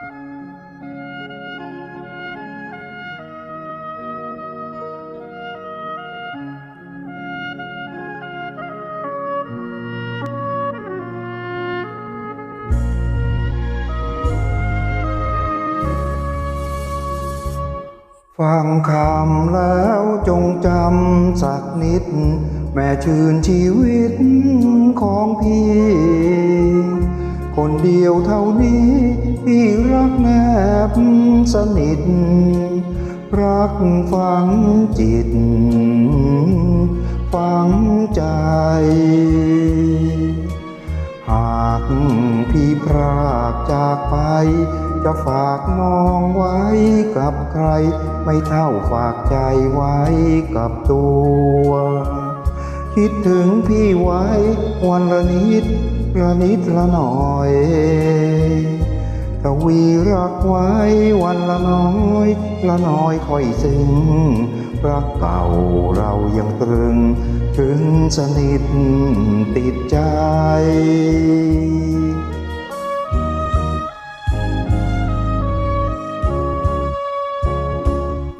ฟังคำแล้วจงจำสักนิด แม่ชื่นชีวิตของพี่ คนเดียวเท่านี้ที่ แนบสนิท รักฝังจิต ฝังใจ หากพี่พรากจากไป จะฝากน้องไว้กับใคร ไม่เท่าฝากใจไว้กับตัวคิดถึงพี่ไว้วันละนิดละนิดละหน่อย ทวีรักไว้วันละน้อยละน้อยค่อยซึ้งรักเก่าเรายังตรึงถึงสนิทติดใจ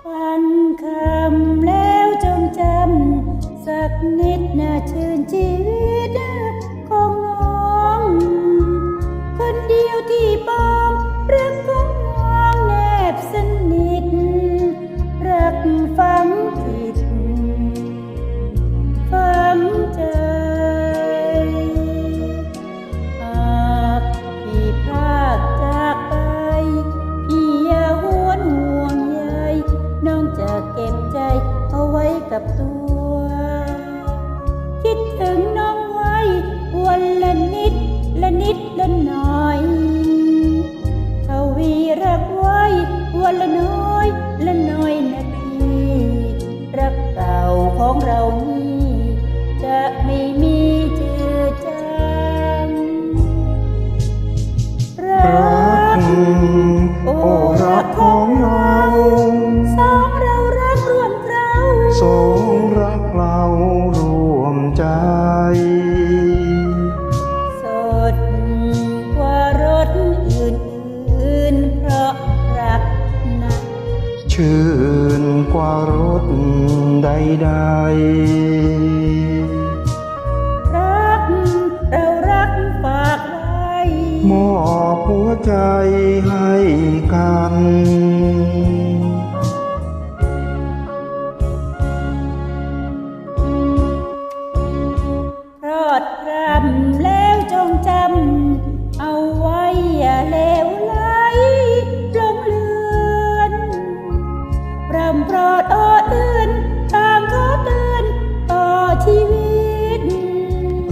ฟังคำแล้วจงจำสักนิดน่าชื่นชี โอ้รักของเราสองเรารักร่วมเราสองรักเรารวมใจ สดกว่ารถอื่นเพราะรักนะชื่นกว่ารถใดรั ใจให้กันรอดรำ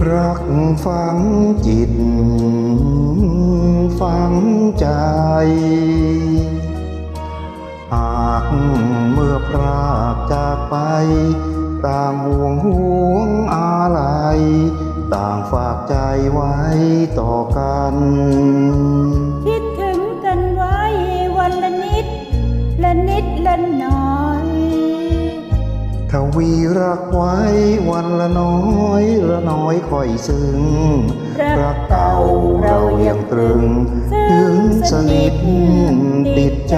รักฝังจิต ฝังใจ หากเมื่อพรากจากไป ต่างห่วงห่วงอะไรต่างฝากใจไว้ต่อกัน คิดถึงกันไว้วันละนิด ละนิดละหน่อย ทวีรักไว้วันละน้อยละน้อยค่อยซึ้งรักเก่าเรายังตรึง ถึงสนิทติดใจ